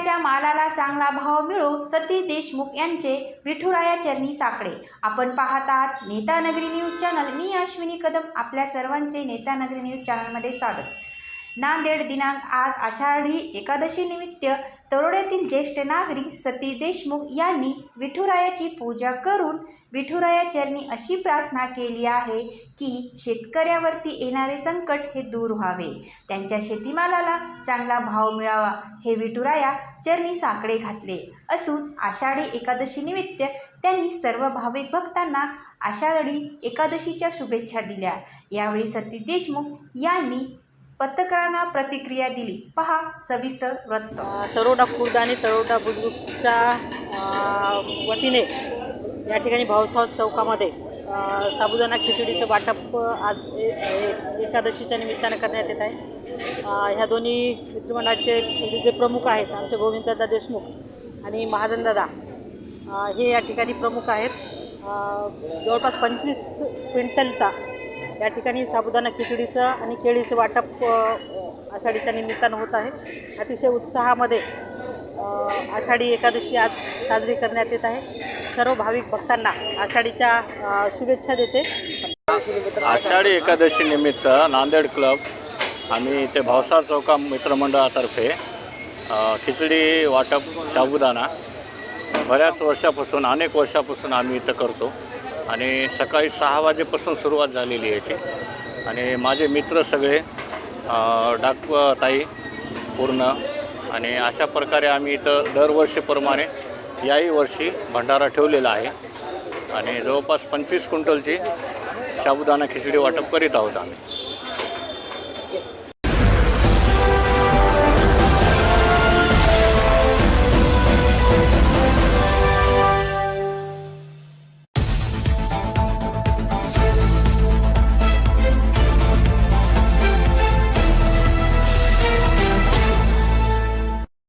चांगला भाव मिळो सती देशमुख यांचे विठुराया चरणी साकडे. आपण पाहत आहात नेतानगरी न्यूज चॅनल. मी अश्विनी कदम आपल्या सर्वांचे नेतानगरी न्यूज चॅनलमध्ये स्वागत. नांदेड दिनांक आज आषाढी एकादशी निमित्त तरोड्यातील ज्येष्ठ नागरिक सती देशमुख यांनी विठुरायाची पूजा करून विठुराया चरणी अशी प्रार्थना केली आहे की शेतकऱ्यावरती येणारे संकट हे दूर व्हावे. त्यांच्या शेतीमालाला चांगला भाव मिळावा हे विठुराया चरणी साकडे घातले. असून आषाढी एकादशीनिमित्त त्यांनी सर्व भाविक भक्तांना आषाढी एकादशीच्या शुभेच्छा दिल्या. यावेळी सती देशमुख यांनी पत्रकारांना प्रतिक्रिया दिली. पहा सविस्तर वृत्त. तरोडा खुर्द आणि तरोडा बुद्रुकच्या वतीने या ठिकाणी भाऊसाव चौकामध्ये साबुदाणा खिचडीचं वाटप आज ए- एकादशीच्या निमित्तानं करण्यात येत आहे. ह्या दोन्ही मित्रमंडळाचे म्हणजे जे प्रमुख आहेत आमचे गोविंददादा देशमुख आणि महाजनदादा हे या ठिकाणी प्रमुख आहेत. जवळपास पंचवीस क्विंटलचा या ठिकाणी साबुदाणा खिचडीचं आणि केळीचं वाटप आषाढीच्या निमित्तानं होत आहे. अतिशय उत्साहामध्ये आषाढी एकादशी आज साजरी करण्यात येत आहे. सर्व भाविक भक्तांना आषाढीच्या शुभेच्छा देते. आषाढी एकादशी निमित्त नांदेड क्लब आम्ही इथे भावसार चौका मित्रमंडळातर्फे खिचडी वाटप साबुदाणा बऱ्याच वर्षापासून अनेक वर्षापासून आम्ही इथं करतो. आणि सकाळी सहा वाजेपासून सुरुवात झालेली याची. आणि माझे मित्र सगळे अ, डाकताई पूर्ण. आणि अशा प्रकारे आम्ही इथं दरवर्षीप्रमाणे याही वर्षी भंडारा ठेवलेला आहे. आणि जवळपास पंचवीस क्विंटलची साबुदाणा खिचडी वाटप करीत आहोत आम्ही.